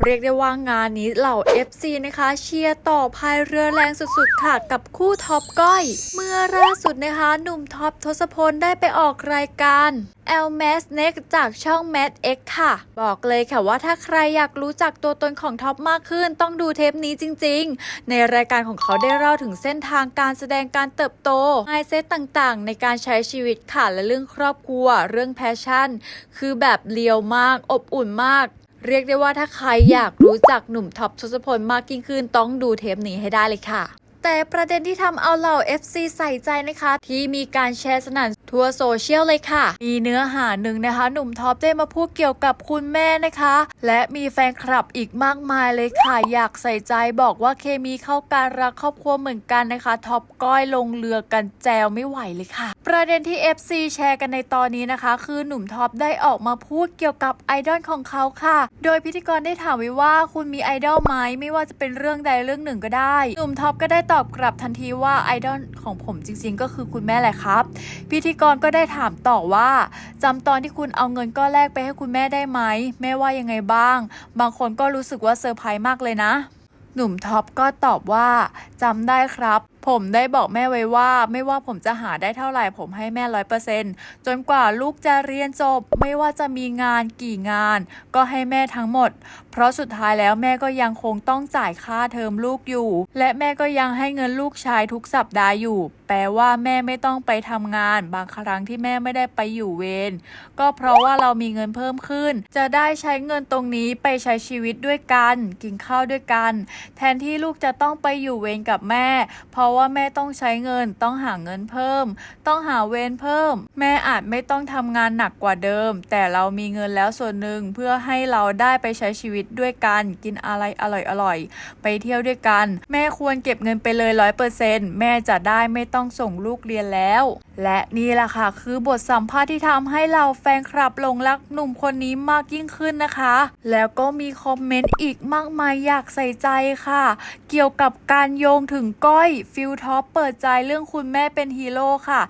เรียกได้ว่างานนี้เหล่า FC นะคะเชียร์ต่อพายเรือแรงสุดๆค่ะกับคู่ท็อปก้อย เมื่อล่าสุดนะคะ หนุ่มท็อปทศพลได้ไปออกรายการ l m a s Next จากช่อง Mad X ค่ะ บอกเลยค่ะว่าถ้าใครอยากรู้จักตัวตนของท็อปมากขึ้น ต้องดูเทปนี้จริงๆ ในรายการของเขาได้เล่าถึงเส้นทางการแสดงการเติบโตไฮเซตต่างๆ ในการใช้ชีวิตค่ะและเรื่องครอบครัว เรื่องแพชชั่น คือแบบเลียวมากอบอุ่นมาก เรียกได้ว่าถ้าใครอยากรู้จักหนุ่มท็อปทศพลมากยิ่งขึ้นต้องดูเทปนี้ให้ได้เลยค่ะแต่ประเด็นที่ทำเอาเหล่า FC ใส่ใจนะคะ ที่มีการแชร์สนั่นทั่วโซเชียลเลยค่ะ มีเนื้อหาหนึ่งนะคะ หนุ่มท็อปได้มาพูดเกี่ยวกับคุณแม่นะคะ และมีแฟนคลับอีกมากมายเลยค่ะ อยากใส่ใจบอกว่าเคมีเข้าการรักครอบครัวเหมือนกันนะคะท็อปก้อยลงเรือกันแจวไม่ไหวเลยค่ะ ประเด็นที่ FC แชร์กันในตอนนี้นะคะ คือหนุ่มท็อปได้ออกมาพูดเกี่ยวกับไอดอลของเขาค่ะ โดยพิธีกรได้ถามไว้ว่าคุณมีไอดอลไหมไม่ว่าจะเป็นเรื่องใดเรื่องหนึ่งก็ได้ หนุ่มท็อปก็ได้ตอบกลับทันทีว่าไอดอลของผมจริง ๆ ก็คือคุณแม่แหละครับ พิธีกรก็ได้ถามต่อว่าจำตอนที่คุณเอาเงินก้อนแรกไปให้คุณแม่ได้ไหมแม่ว่ายังไงบ้าง บางคนก็รู้สึกว่าเซอร์ไพรส์มากเลยนะหนุ่มท็อปก็ตอบว่าจำได้ครับ ผมได้บอกแม่ไว้ว่า ไม่ว่าผมจะหาได้เท่าไหร่ผมให้แม่ร้อยเปอร์เซนจนกว่าลูกจะเรียนจบ ไม่ว่าจะมีงานกี่งาน ก็ให้แม่ทั้งหมด เพราะสุดท้ายแล้วแม่ก็ยังคงต้องจ่ายค่าเทอมลูกอยู่ และแม่ก็ยังให้เงินลูกชายทุกสัปดาห์อยู่ แปลว่าแม่ไม่ต้องไปทำงาน บางครั้งที่แม่ไม่ได้ไปอยู่เวรก็เพราะว่าเรามีเงินเพิ่มขึ้น จะได้ใช้เงินตรงนี้ไปใช้ชีวิตด้วยกัน กินข้าวด้วยกัน แทนที่ลูกจะต้องไปอยู่เวรกับแม่ เพราะะว่าแม่ต้องใช้เงิน ต้องหาเงินเพิ่ม ต้องหาเวรเพิ่ม แม่อาจไม่ต้องทำงานหนักกว่าเดิม แต่เรามีเงินแล้วส่วนหนึ่งเพื่อให้เราได้ไปใช้ชีวิตด้วยกันกินอะไรอร่อยๆไปเที่ยวด้วยกัน แม่ควรเก็บเงินไปเลยร้อยเปอร์เซ็นต์แม่จะได้ไม่ต้องส่งลูกเรียนแล้วและนี่แหละค่ะ คือบทสัมภาษณ์ที่ทำให้เราแฟนคลับหลงรักหนุ่มคนนี้มากยิ่งขึ้นนะคะ แล้วก็มีคอมเมนต์อีกมากมายอยากใส่ใจค่ะ เกี่ยวกับการโยงถึงก้อยฟิลท็อปเปิดใจเรื่องคุณแม่เป็นฮีโร่ค่ะ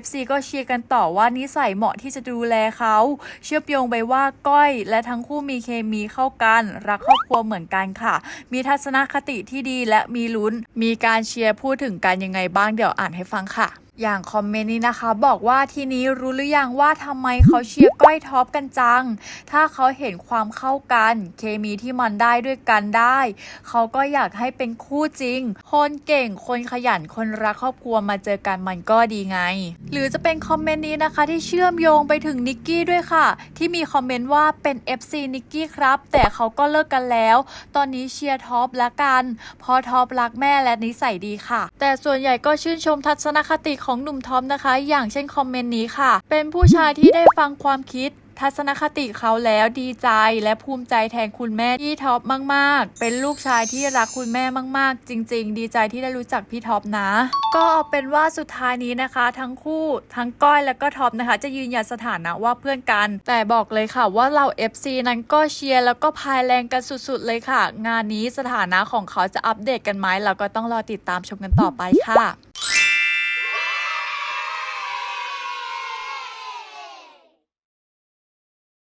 FC ก็เชียร์กันต่อว่านิสัยเหมาะที่จะดูแลเขา เชื่อมโยงไปว่าก้อย และทั้งคู่มีเคมีเข้ากัน รักครอบครัวเหมือนกันค่ะ มีทัศนคติที่ดีและมีลุ้น มีการเชียร์พูดถึงกันยังไงบ้างเดี๋ยวอ่านให้ฟังค่ะ อย่างคอมเมนต์นี้นะคะ บอกว่าทีนี้รู้หรือยังว่าทำไมเขาเชียร์ก้อยท็อปกันจัง ถ้าเขาเห็นความเข้ากัน เคมีที่มันได้ด้วยกันได้ เขาก็อยากให้เป็นคู่จริง คนเก่งคนขยันคนรักครอบครัวมาเจอกันมันก็ดีไง หรือจะเป็นคอมเมนต์นี้นะคะที่เชื่อมโยงไปถึงนิกกี้ด้วยค่ะ ที่มีคอมเมนต์ว่าเป็น FC นิกกี้ครับ แต่เขาก็เลิกกันแล้ว ตอนนี้เชียร์ท็อปละกันเพราะท็อปรักแม่และนิสัยดีค่ะ แต่ส่วนใหญ่ก็ชื่นชมทัศนคติของของหนุ่มท็อปนะคะ อย่างเช่นคอมเมนต์นี้ค่ะ เป็นผู้ชายที่ได้ฟังความคิดทัศนคติเขาแล้วดีใจและภูมิใจแทนคุณแม่ที่ท็อปมาก ๆ เป็นลูกชายที่รักคุณแม่มาก ๆ จริง ๆ ดีใจที่ได้รู้จักพี่ท็อปนะ ก็เอาเป็นว่าสุดท้ายนี้นะคะ ทั้งคู่ทั้งก้อยและก็ท็อปนะคะ จะยืนยันสถานะว่าเพื่อนกัน แต่บอกเลยค่ะว่าเรา FC นั้นก็เชียร์แล้วก็พายแรงกันสุด ๆ เลยค่ะ งานนี้สถานะของเขาจะอัปเดตกันไหมเราก็ต้องรอติดตามชมกันต่อไปค่ะ